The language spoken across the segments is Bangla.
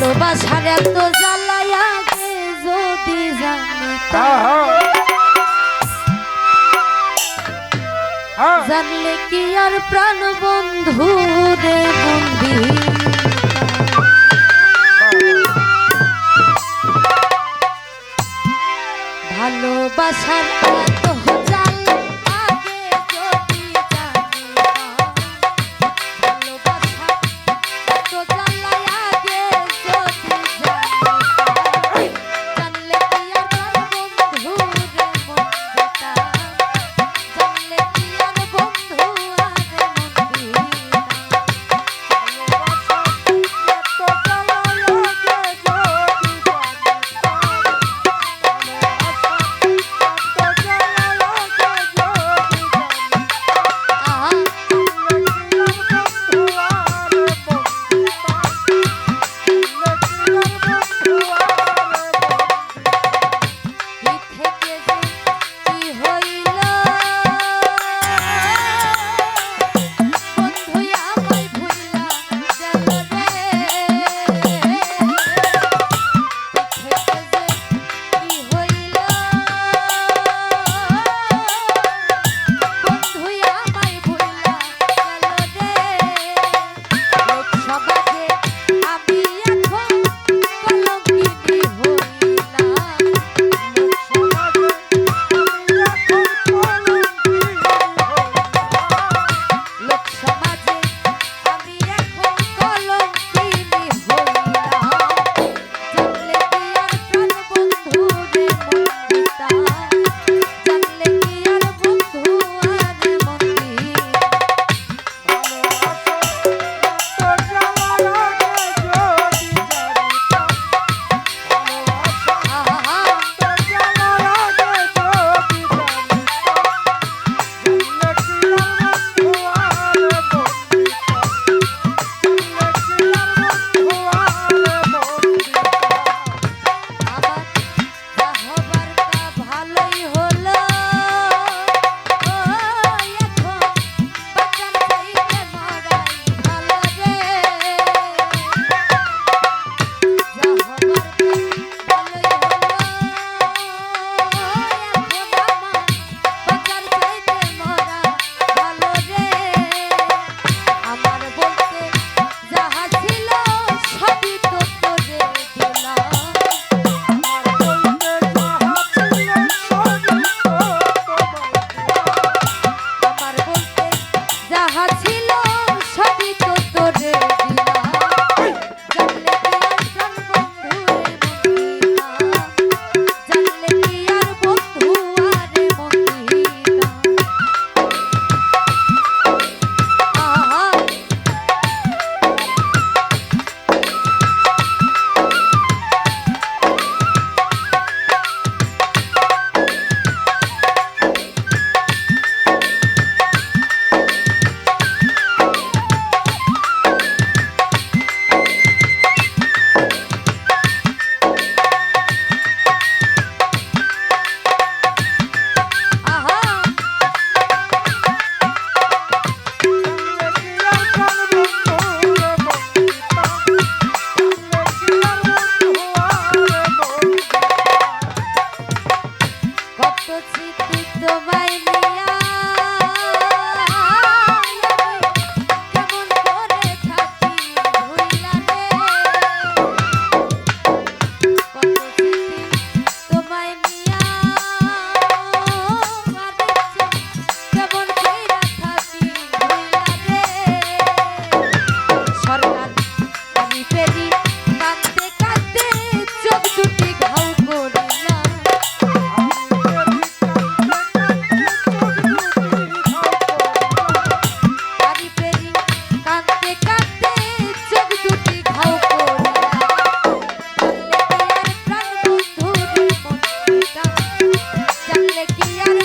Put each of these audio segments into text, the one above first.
ভালোবাসার এত জ্বালায় যদি হ্যাঁ, হ্যাঁ। হ্যাঁ। জানলে কি আর প্রাণ বন্ধু রে বন্ধি? ভালোবাসার এত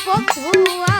কচুয়া